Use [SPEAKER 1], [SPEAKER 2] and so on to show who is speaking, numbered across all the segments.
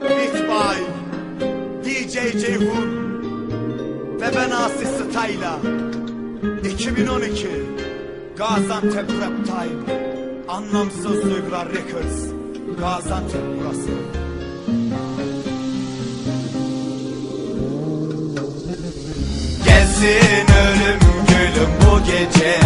[SPEAKER 1] Beat by DJ Ceyhun ve ben Asis Style'a 2012 Gaziantep Rap Time. Anlamsız Duygular Records Gaziantep burası. Gelsin ölüm gülüm bu gece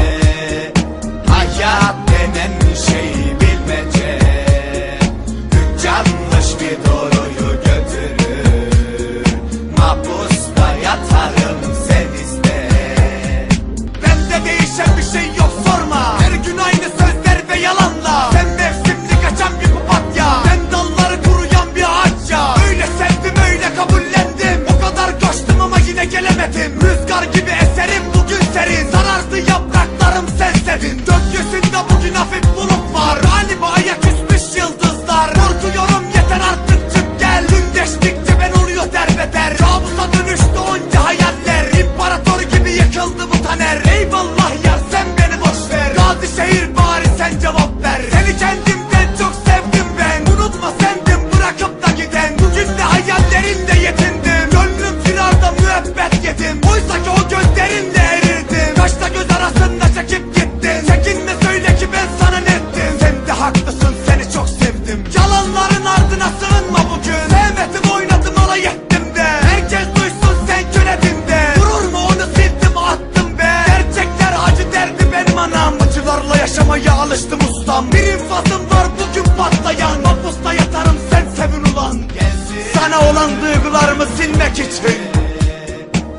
[SPEAKER 1] Sana olan duygularımı silmek için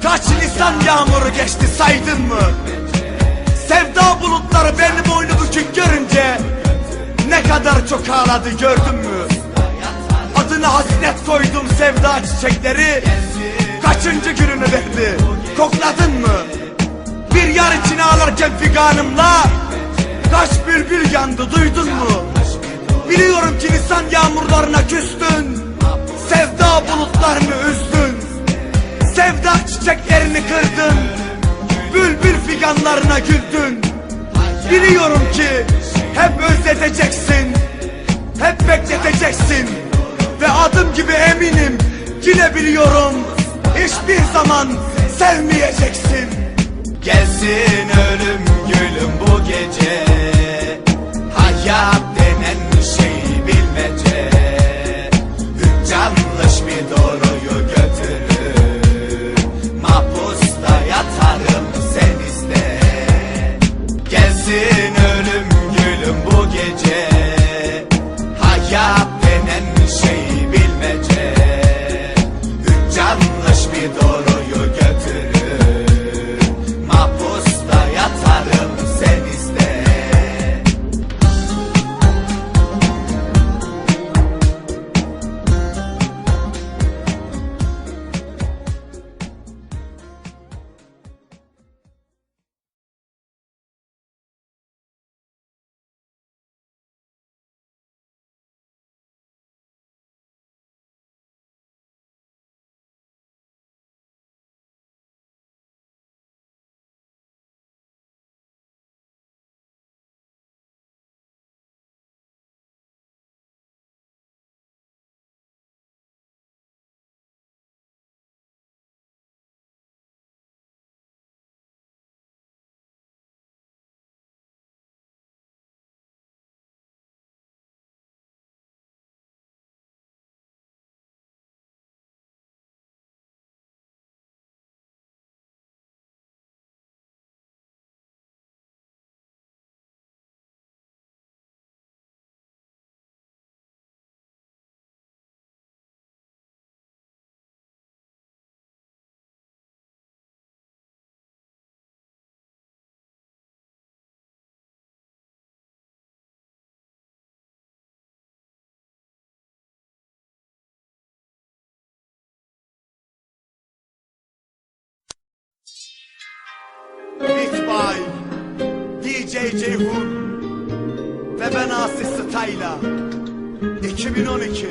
[SPEAKER 1] Kaç lisan yağmuru geçti saydın mı? Sevda bulutları benim boynu bükük görünce Ne kadar çok ağladı gördün mü? Adına hasret koydum sevda çiçekleri Kaçıncı gününü verdi kokladın mı? Bir yar için ağlarken figanımla Kaç bülbül yandı duydun mu? Biliyorum ki lisan yağmurlarına özleteceksin Hep bekleteceksin. Ve adım gibi eminim Yine biliyorum. Hiçbir zaman sevmeyeceksin. Gelsin ölüm gülüm bu gece. Hayat denen şey bilmece DJ Ceyhun ve ben Asis Style'a 2012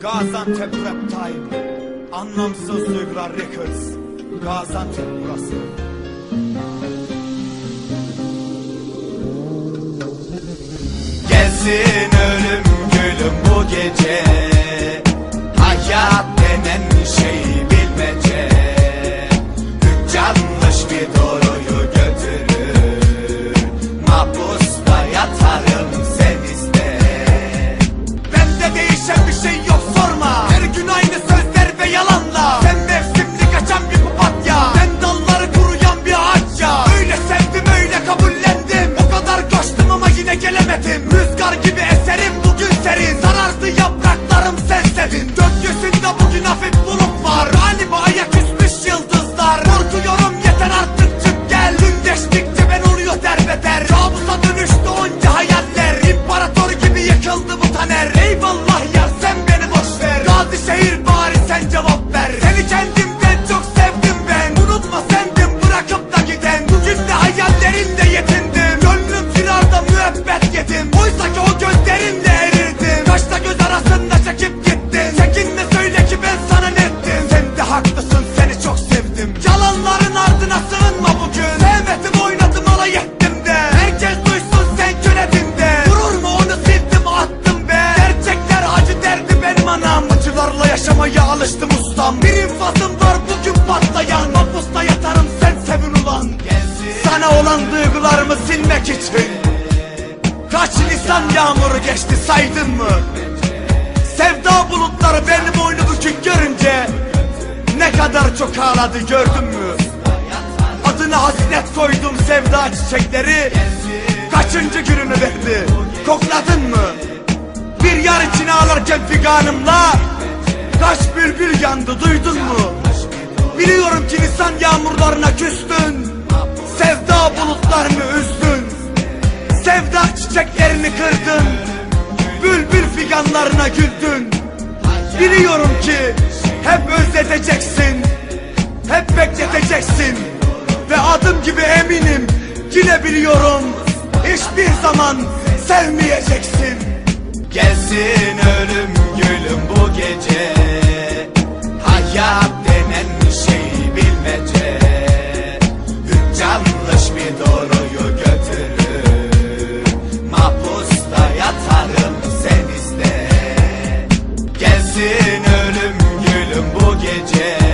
[SPEAKER 1] Gaziantep Rap Time. Anlamsız Duygular Records. Gaziantep burası. Gelsin ölüm gülüm bu gece Seslerin dört gözün geçti saydın mı? Sevda bulutları benim boynu bükük görünce Ne kadar çok ağladı gördün mü? Adına hasret koydum sevda çiçekleri Kaçıncı gününü verdi? Kokladın mı? Bir yar için ağlarken figanımla Kaç bülbül yandı duydun mu? Biliyorum ki nisan yağmurlarına küstün Sevda bulutlarını üzdün Sevda çiçeklerini kırdın Bülbül figanlarına güldün. Biliyorum ki hep özleteceksin Hep bekleteceksin. Ve adım gibi eminim Yine biliyorum Hiçbir zaman sevmeyeceksin. Gelsin ölüm gülüm bu gece sen iste Gelsin ölüm gülüm bu gece